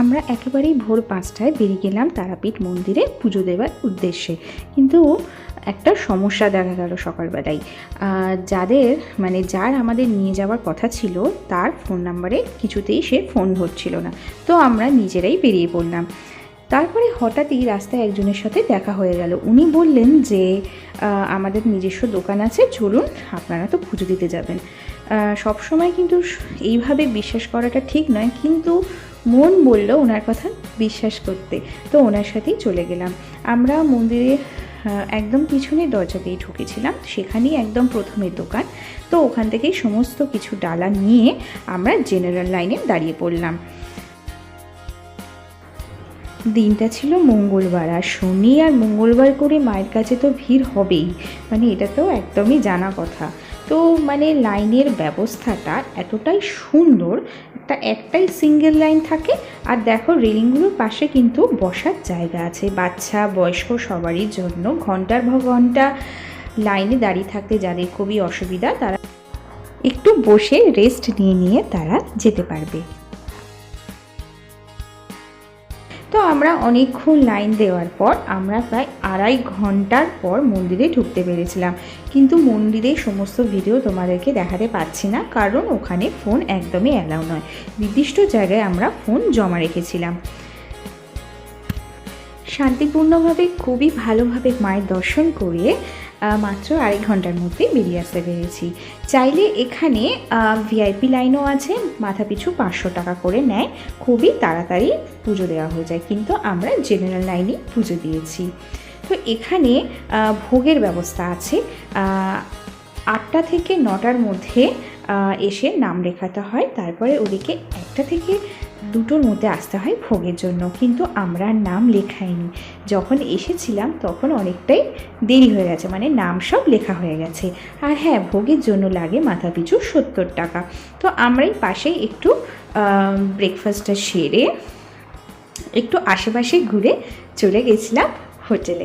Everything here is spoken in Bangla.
আমরা একেবারেই ভোর পাঁচটায় বেরিয়ে গেলাম তারাপীঠ মন্দিরে পুজো দেওয়ার উদ্দেশ্যে। কিন্তু একটা সমস্যা দেখা গেল সকালবেলায়। যাদের মানে যার আমাদের নিয়ে যাওয়ার কথা ছিল, তার ফোন নাম্বারে কিছুতেই সে ফোন ধরছিল না। তো আমরা নিজেরাই বেরিয়ে পড়লাম। তারপরে হঠাৎই রাস্তায় একজনের সাথে দেখা হয়ে গেল। উনি বললেন যে আমাদের নিজস্ব দোকান আছে, চলুন আপনারা তো পুজো দিতে যাবেন। সব সময় কিন্তু এইভাবে বিশ্বাস করাটা ঠিক নয়, কিন্তু মন বলল ওনার কথা বিশ্বাস করতে। তো ওনার সাথেই চলে গেলাম। আমরা মন্দিরে একদম পিছনের দরজা দিয়ে ঢুকেছিলাম। সেখানেই একদম প্রথমে দোকান। তো ওখান থেকেই সমস্ত কিছু ডালা নিয়ে আমরা জেনারেল লাইনে দাঁড়িয়ে পড়লাম। দিনটা ছিল মঙ্গলবার। আর শনি আর মঙ্গলবার করে মায়ের কাছে তো ভিড় হবেই। মানে এটা তো একদমই জানা কথা। তো মানে লাইনের ব্যবস্থাটা এতটাই সুন্দর একটা একটাই সিঙ্গেল লাইন থাকে, আর দেখো রেলিংগুলোর পাশে কিন্তু বসার জায়গা আছে। বাচ্চা, বয়স্ক সবারই জন্য ঘণ্টার ভ ঘণ্টা লাইনে দাঁড়িয়ে থাকতে যাদের খুবই অসুবিধা, তারা একটু বসে রেস্ট নিয়ে নিয়ে তারা যেতে পারবে। তো আমরা অনেকক্ষণ লাইন দেওয়ার পর আমরা প্রায় আড়াই ঘণ্টার পর মন্দিরে ঢুকতে পেরেছিলাম। কিন্তু মন্দিরে সমস্ত ভিডিও তোমাদেরকে দেখাতে পাচ্ছি না, কারণ ওখানে ফোন একদমই অ্যালাউ নয়। নির্দিষ্ট জায়গায় আমরা ফোন জমা রেখেছিলাম। শান্তিপূর্ণভাবে খুবই ভালোভাবে মায়ের দর্শন করে আহ, মাত্র আড়াই ঘণ্টার মধ্যে বেরিয়ে আসতে পেরেছি। চাইলে এখানে ভিআইপি লাইনও আছে মাথা পিছু পাঁচশো টাকা করে নেয় খুবই তাড়াতাড়ি পুজো দেওয়া হয়ে যায় কিন্তু আমরা জেনারেল লাইনে পুজো দিয়েছি। তো এখানে ভোগের ব্যবস্থা আছে আটটা থেকে নটার মধ্যে এসে নাম লেখাতে হয়। তারপরে ওদিকে একটা থেকে দুটোর মধ্যে আসতে হয় ভোগের জন্য। কিন্তু আমরা নাম লেখাইনি। যখন এসেছিলাম তখন অনেকটাই দেরি হয়ে গেছে মানে নাম সব লেখা হয়ে গেছে। আর হ্যাঁ ভোগের জন্য লাগে মাথা পিছু সত্তর টাকা। তো আমরাই পাশেই একটু ব্রেকফাস্টটা সেরে একটু আশেপাশে ঘুরে চলে গেছিলাম হোটেলে।